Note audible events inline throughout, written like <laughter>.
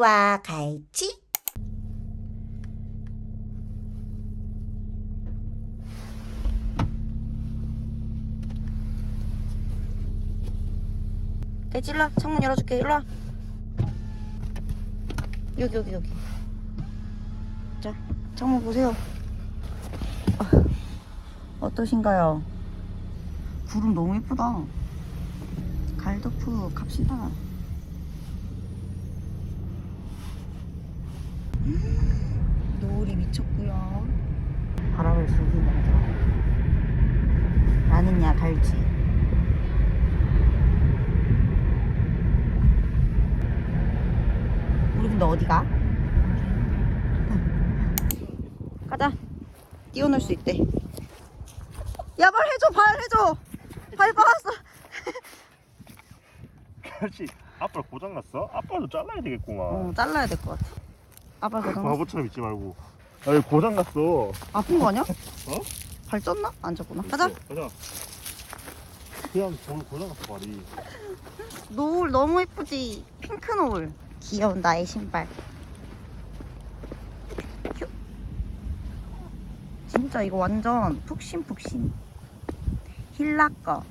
루비와 갈치? 갈치 일로와. 창문 열어줄게. 일로 와. 여기 여기 여기. 자 창문 보세요. 아, 어떠신가요? 구름 너무 예쁘다. 갈도프 갑시다 노을이 미쳤고요. 바람을 즐기면서 나는야 갈지? 우리 근데 어디가? <laughs> 가자. 뛰어놀 수 있대. 야말 해줘 발 해줘. 발 빠았어. 그렇지. 아빠 고장 났어? 아빠도 잘라야 되겠구만. 어 잘라야 될 것 같아 아빠 고장 났어 바보처럼 있지 말고. 아 여기 고장 났어. 아픈 거 아니야? 어? 발 쪘나? 안 쪘구나. 가자. 가자. 그냥 고, 고장 났어 발이. 노을 너무 예쁘지? 핑크 노을. 귀여운 나의 신발. 휴. 진짜 이거 완전 푹신푹신. 힐라꺼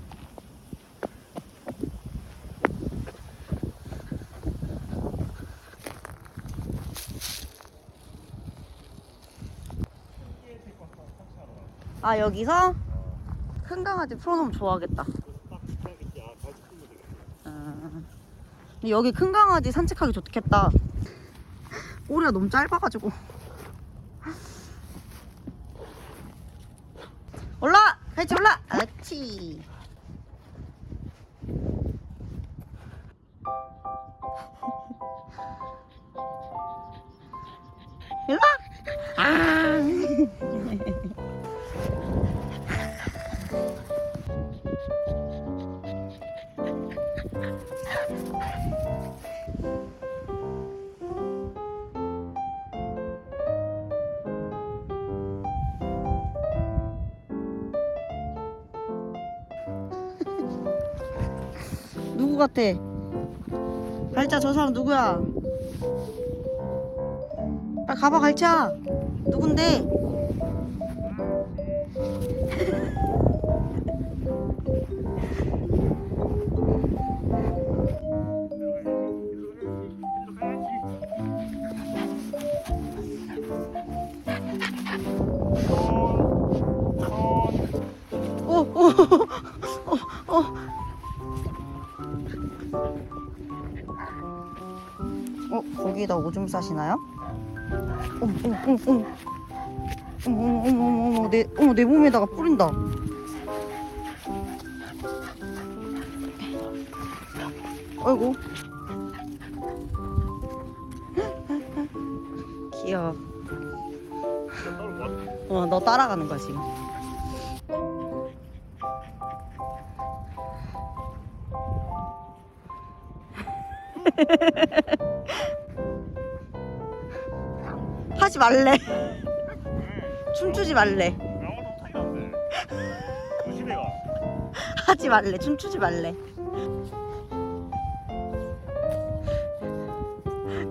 아 여기서 큰 강아지 풀어놓으면 좋아하겠다 아, 근데 여기 큰 강아지 산책하기 좋겠다. 꼬리가 너무 짧아가지고. 올라! 같이 올라! 그렇 같아? 갈자 저 사람 누구야? 빨리 가봐 갈자 누군데? 오, 오, 오, 어, 거기에다 오줌 싸시나요? 어머, 어머, 어머, 어머. 어머, 어머, 어머, 어머, 어머, 내, 어머, 내 몸에다가 뿌린다. 아이고. 귀여워. 어, 너 따라가는 거야, 지금. <laughs> 하지 말래. 춤추지 말래. 못하게 안돼 가 하지 말래. 춤추지 말래.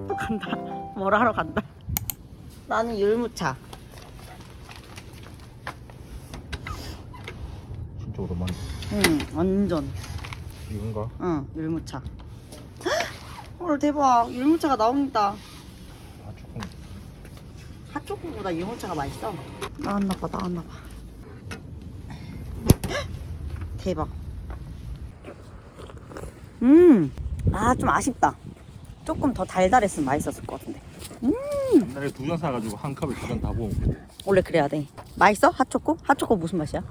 또 간다. 뭐라 하러 간다. 나는 율무차. 진짜 오랜만에 응, 완전. 이건가? 응, 율무차. 헐 대박. 율무차가 나옵니다. 아 조금 핫초코보다 율무차가 맛있어. 나왔나 봐, 나왔나 봐. <gasps> 대박. 음, 아 좀 아쉽다. 조금 더 달달했으면 맛있었을 것 같은데. 옛날에 두 잔 사가지고 한 컵에 두 잔다 부어 먹고 원래 그래야 돼. 맛있어? 핫초코? 핫초코 무슨 맛이야?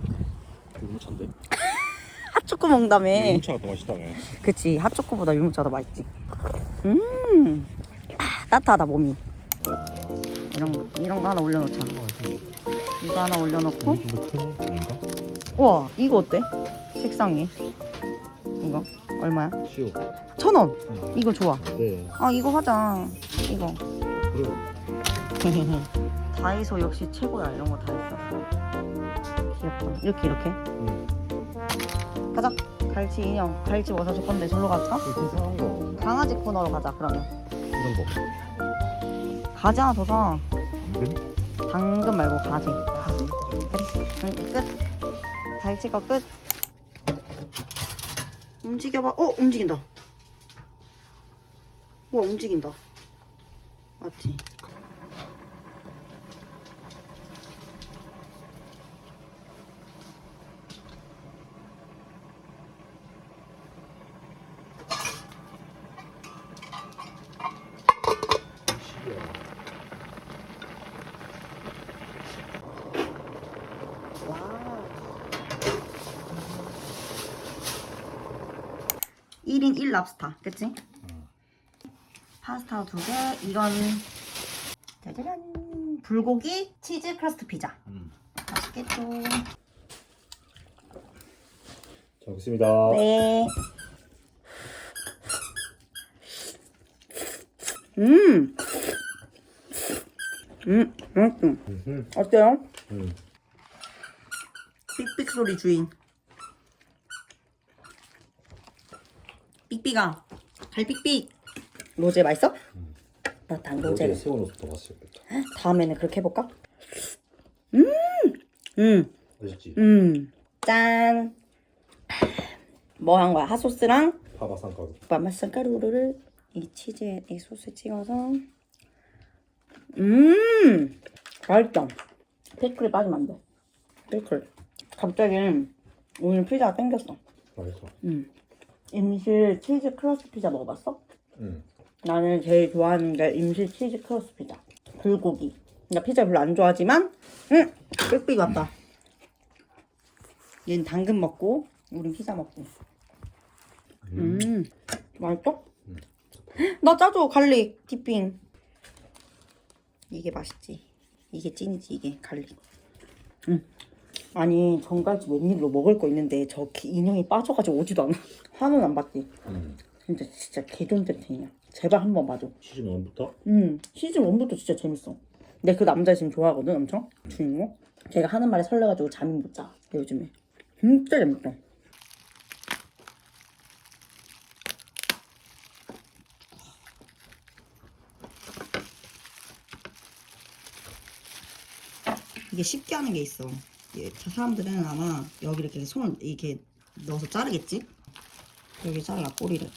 유무차인데 <laughs> 핫초코 먹다며. 유무차가 더 맛있다네 그치, 핫초코보다 율무차가 더 맛있지. 음, 아, 따뜻하다 몸이. 이런 거, 이런 거 하나 올려놓자. 이거 하나 올려놓고. 아닌가? 우와, 이거 어때? 색상이. 이거 얼마야? 쉬워 천 원. 이거 좋아. 네 아 이거 하자. 이거. 그리고 <laughs> 다이소 역시 최고야. 이런 거 다 있어. 귀엽다. 이렇게 이렇게. 응. 가자. 갈치 인형. 갈치 뭐 사줄 건데 절로 갈까? 그 이상한 거 강아지 코너로 가자. 그러면. 이런 거. 가지 하나 더 사. 당근? 당근 말고 가지. 끝. 응, 끝. 잘 찍어 끝. 움직여봐. 어 움직인다. 와 움직인다. 맞지? 와. 1인 1 랍스타, 그치? 파스타 두 개, 이건 짜자잔 불고기 치즈 크러스트 피자. 음. 맛있겠죠? 잘 먹겠습니다. 네. 음. 음, 맛있음. 음. 어때요? 음. 삑삑 소리 주인. 삑삑아. 잘 삑삑. 로제 맛있어? 나단 로제를. 세워놓어서 더 맛있겠다. 다음에는 그렇게 해볼까? 음, 음, 맛있지? 음. 짠. 뭐 한 거야? 핫소스랑 파마산 가루. 맛맛산 가루를 이 치즈에 이 소스에 찍어서. 음, 맛있다. 피클이 빠지면 안 돼. 피클. 갑자기 오늘 피자가 땡겼어. 맛있어. 음. 임실 치즈 크러스트 피자 먹어봤어? 음. 나는 제일 좋아하는 게 임실 치즈 크러스트 피자. 불고기. 나 피자 별로 안 좋아하지만, 응! 빽빽이 왔다. 얘는 당근 먹고, 우린 피자 먹고. 음, 맛있어? 나 짜줘, 갈릭, 디핑. 이게 맛있지. 이게 찐이지, 이게, 갈릭. 음. 아니, 전까지 웬일로 먹을 거 있는데, 저 기- 인형이 빠져가지고 오지도 않아. <laughs> 화는 안 받지. 음. 진짜, 진짜 개존대탱이야. 제발 한번 봐줘. 치즈 넣은부터? 음, 시즌 1부터 진짜 재밌어. 근데 그 남자 지금 좋아하거든, 엄청. 주인공. 걔가 하는 말에 설레가지고 잠이 못 자, 요즘에. 진짜 재밌어. 이게 쉽게 하는 게 있어. 이게 사람들은 아마 여기 이렇게 손을 이렇게 넣어서 자르겠지? 여기 잘라, 꼬리를.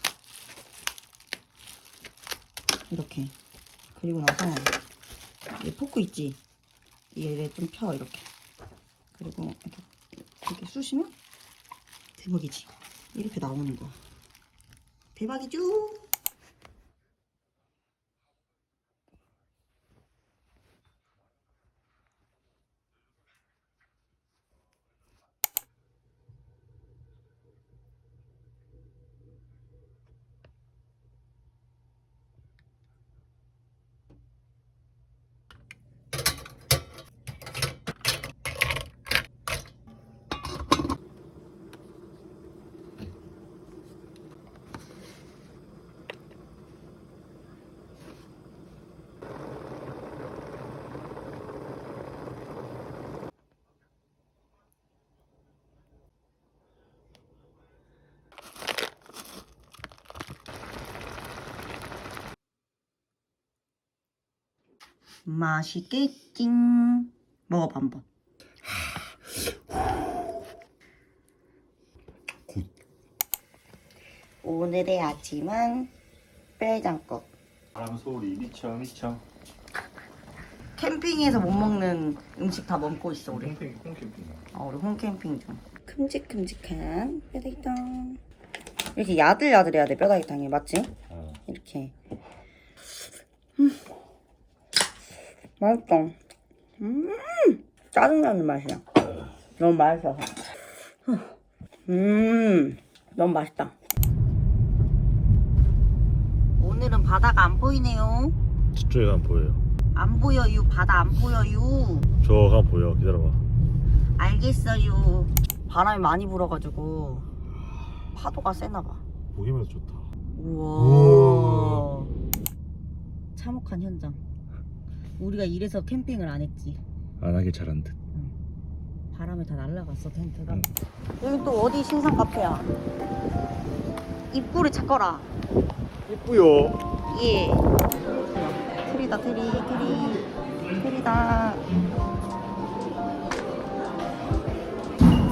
이렇게. 그리고 나서 이 포크 있지? 이게 좀펴 이렇게. 그리고 이렇게, 이렇게 쑤시면 대박이지? 이렇게 나오는 거야. 대박이죠 맛있겠지 먹어봐 한번 굿. 오늘의 아침은 뼈해장국 바람 소리 미쳐 미쳐. 캠핑에서 못 먹는 음식 다 먹고 있어 우리 콩캠핑 콩캠핑. 어, 우리 홈캠핑 중 큼직큼직한 뼈다귀탕 이렇게 야들야들해야 돼 뼈다귀탕이 맞지? 어. 이렇게 음. 맛있다 음 짜증나는 맛이야 너무 맛있어서 음 너무 맛있다 오늘은 바다가 안 보이네요 저쪽에 가면 보여요. 안 보여요 바다 안 보여요 저 가면 보여. 기다려봐. 알겠어요 바람이 많이 불어가지고 파도가 세나봐 보기만 해도 좋다. 우와. 참혹한 현장. 우리가 이래서 캠핑을 안 했지. 안 하길 잘한 듯. 바람에 다 날라갔어 텐트가. 응. 여기 또 어디 신상 카페야? 입구를 찾거라. 이쁘요. 예. 트리다 트리 트리 트리다.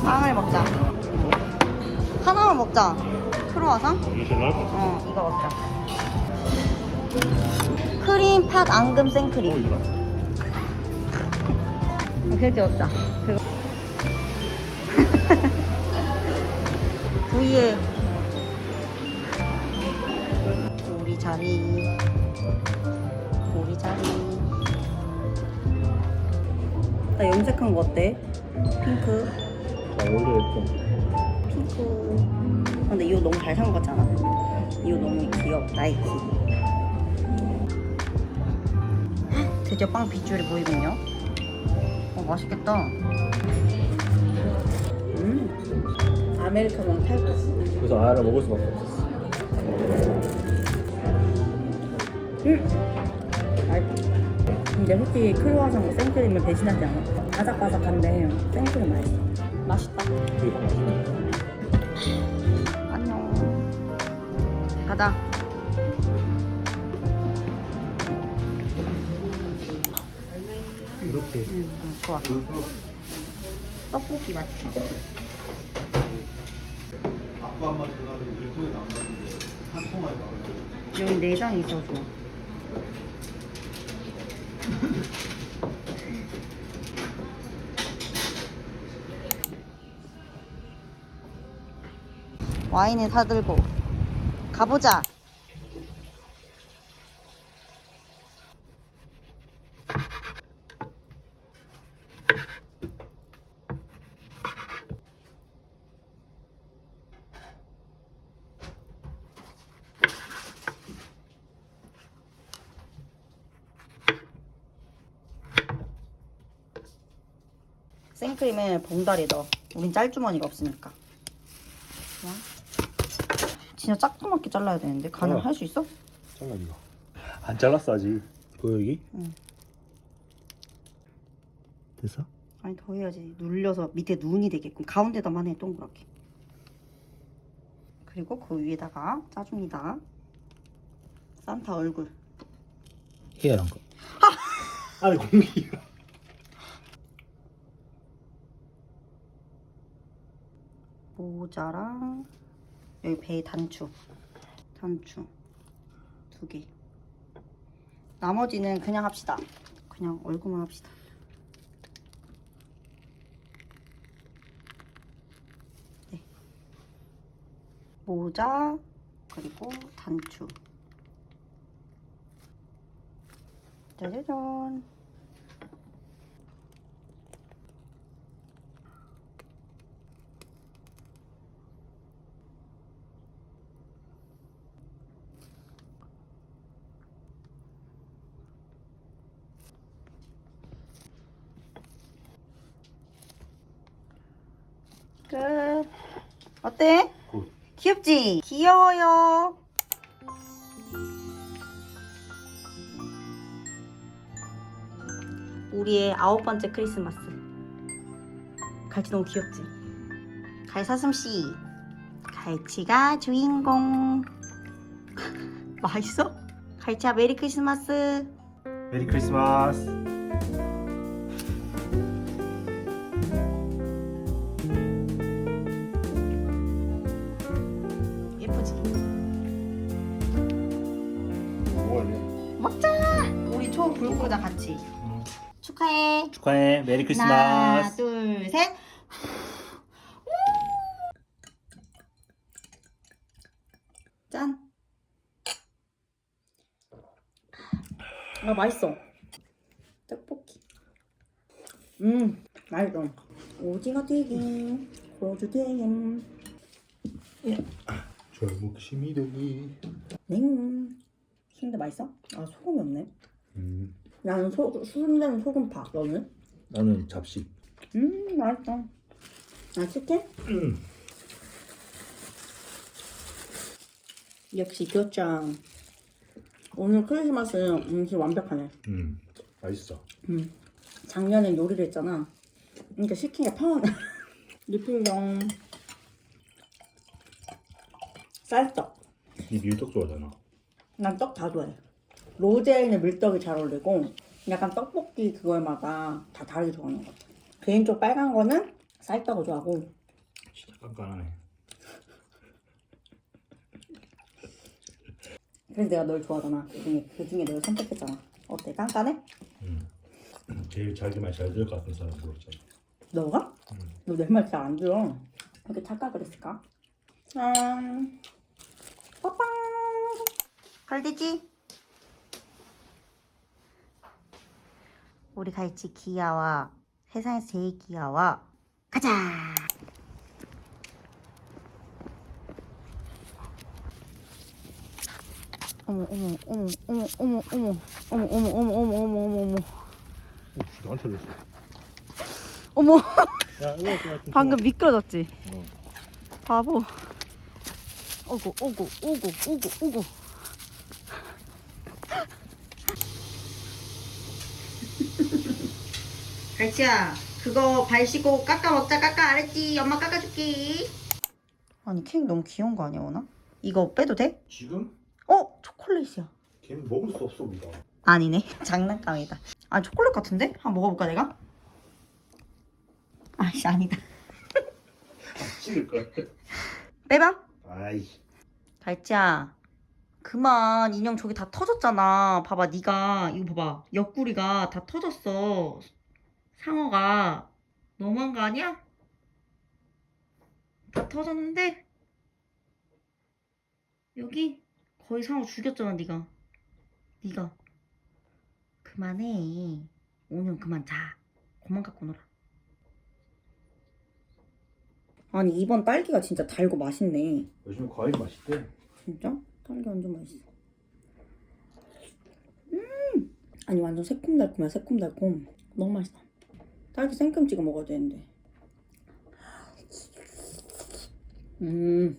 빵을 먹자. 하나만 먹자. 크로와상? 이게 제일 나을 것 같아. 어 이거 먹자. 크림 팥 앙금 어, 생크림. 이거다. 그렇게 먹자. 그거. <laughs> 부위에 우리 자리 우리 자리 나 염색한 거 어때? 핑크 아, 원래 좀. 핑크 아, 근데 이거 너무 잘 산거 같지 않아? 이거 너무 귀여워 나이키 드디어 빵 비주얼이 보이군요 어 맛있겠다 음 아메리카노랑 탈거 그래서 아야를 먹을 수밖에 없었어. 음 맛있다 근데 솔직히 크루아상과 생크림을 배신하지 않아 바삭바삭한데 생크림 맛있어 맛있다 되게 딱 맛있네. 안녕. 가자. 이렇게. 응, 응, 좋아. 떡볶이 맛있어. 여기 내장 있어서. 와인을 사들고 가보자. 생크림을 봉다리에 넣어. 우린 짤주머니가 없으니까. 진짜 조그맣게 잘라야 되는데 가능할 수 있어? 잘라 이거. 안 잘랐어 아직. 보여 여기? 응. 됐어? 아니 더 해야지. 눌려서 밑에 눈이 되게끔 가운데다만 해 동그랗게. 그리고 그 위에다가 짜줍니다. 산타 얼굴. 희한한 거. 아니 공기 모자랑 여기 배 단추 단추 두 개. 나머지는 그냥 합시다. 그냥 얼굴만 합시다. 네. 모자 그리고 단추. 짜자잔. 끝. 어때? 굿. 귀엽지? 귀여워요. 우리의 아홉 번째 크리스마스. 갈치 너무 귀엽지? 갈사슴씨. 갈치가 주인공. <laughs> 맛있어? 갈치야 메리 크리스마스. 메리 크리스마스. 불 끄자 같이. 축하해. 축하해. 메리 하나, 둘, 셋. 짠. 아 맛있어. 떡볶이. 음 맛있어. 오징어 튀김, 고주 튀김. 절목심이 되니. 냉. 순대 맛있어? 아 소금이 없네. 음. 나는 소 순대는 소금 파. 너는? 나는 잡식. 음 맛있다. 아 치킨? 음. 역시 교장. 오늘 크리스마스 음식 완벽하네. 음. 맛있어. 음. 작년에 요리를 했잖아. 그러니까 시키기가 편하네. <laughs> 리필령. 쌀떡. 이 밀떡 좋아하잖아. 난 떡 다 좋아해. 로제에는 밀떡이 잘 어울리고 약간 떡볶이 그거마다 다 다르게 좋아하는 것 같아. 개인적으로 빨간 거는 쌀떡을 좋아하고 진짜 깐깐하네. 그래서 내가 널 좋아하잖아. 그 중에 그 중에 내가 선택했잖아. 어때? 깐깐해? 제일 자기 말 잘 들을 것 같은 사람 모르잖아. 너가? 응. 너내 말 잘 안 들어. 왜 이렇게 착각을 했을까? 짠. 빠빵. 갈대지? 우리 갈치 귀여워. 세상에서 제일 귀여워. 가자. 어머 어머 어머 어머 어머 어머 어머 어머 어머 어머 어머 어머 어머 오, 나한테 들렸어. 어머 야, 이거 좀 방금 미끄러졌지? 어. 바보. 오고 오고 오고 오고 오고. 갈치야, 그거 발 씻고 깎아 먹자 깎아 알았지? 엄마 깎아줄게. 아니 케이크 너무 귀여운 거 아니야 오나? 이거 빼도 돼? 지금 어 초콜릿이야. 걔는 먹을 수 없어 우리가. 아니네 <laughs> 장난감이다. 아 초콜릿 같은데? 한번 먹어볼까 내가? 아씨 아니다. 찍을 걸. 빼봐. 아이. 갈지야 그만 인형 저기 다 터졌잖아 봐봐 네가 이거 봐봐 옆구리가 다 터졌어 상어가 너무한 거 아니야? 다 터졌는데 여기 거의 상어 죽였잖아 네가 네가 그만해 오늘 그만 자 그만 갖고 놀아 아니 이번 딸기가 진짜 달고 맛있네 요즘 과일 맛있대. 진짜? 딸기 완전 맛있어. 음! 아니 완전 새콤달콤이야 새콤달콤. 너무 맛있어. 딸기 생크림 찍어 먹어야 되는데. 음.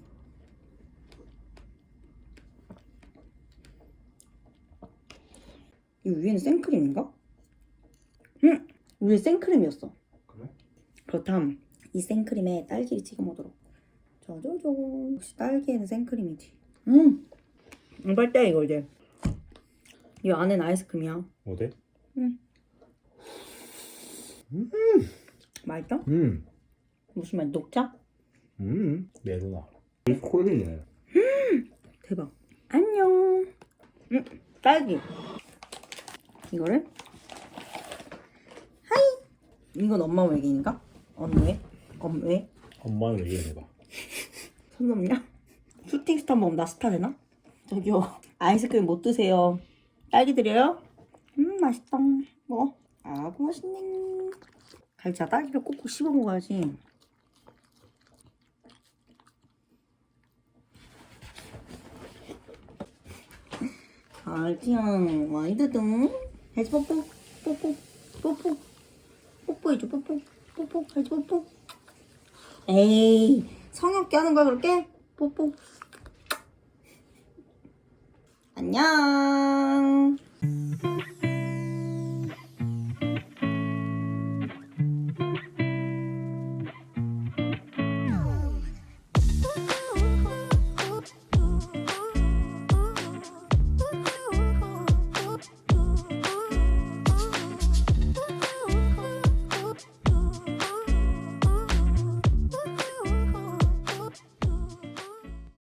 이 위에는 생크림인가? 응! 위에 생크림이었어. 그래? 그렇담 이 생크림에 딸기를 찍어 먹도록 저저저 역시 딸기에는 생크림이지 음 이빨 때 이거 이제 이 안에는 아이스크림이야 어 때? 맛있어? 음. 무슨 맛 녹차? 음. 메로나. 콜이네. 대박 안녕 음 딸기 이거를 하이 이건 엄마 외계인가? 언니 왜? 엄 왜? 엄마는 얘기해봐. 손 넘냐? 슈팅스타 먹으면 나 스타 되나? 저기요 아이스크림 못 드세요 딸기 드려요? 음 맛있다 먹어 아구 맛있네 갈자 딸기를 꼭꼭 씹어 먹어야지. 갈지야 많이 드등. 갈지 뽀뽀 뽀뽀 뽀뽀. 뽀뽀해줘 뽀뽀 뽀뽀. 갈지 뽀뽀. 에이 성엽게 하는 거야 그렇게? 뽀뽀. 안녕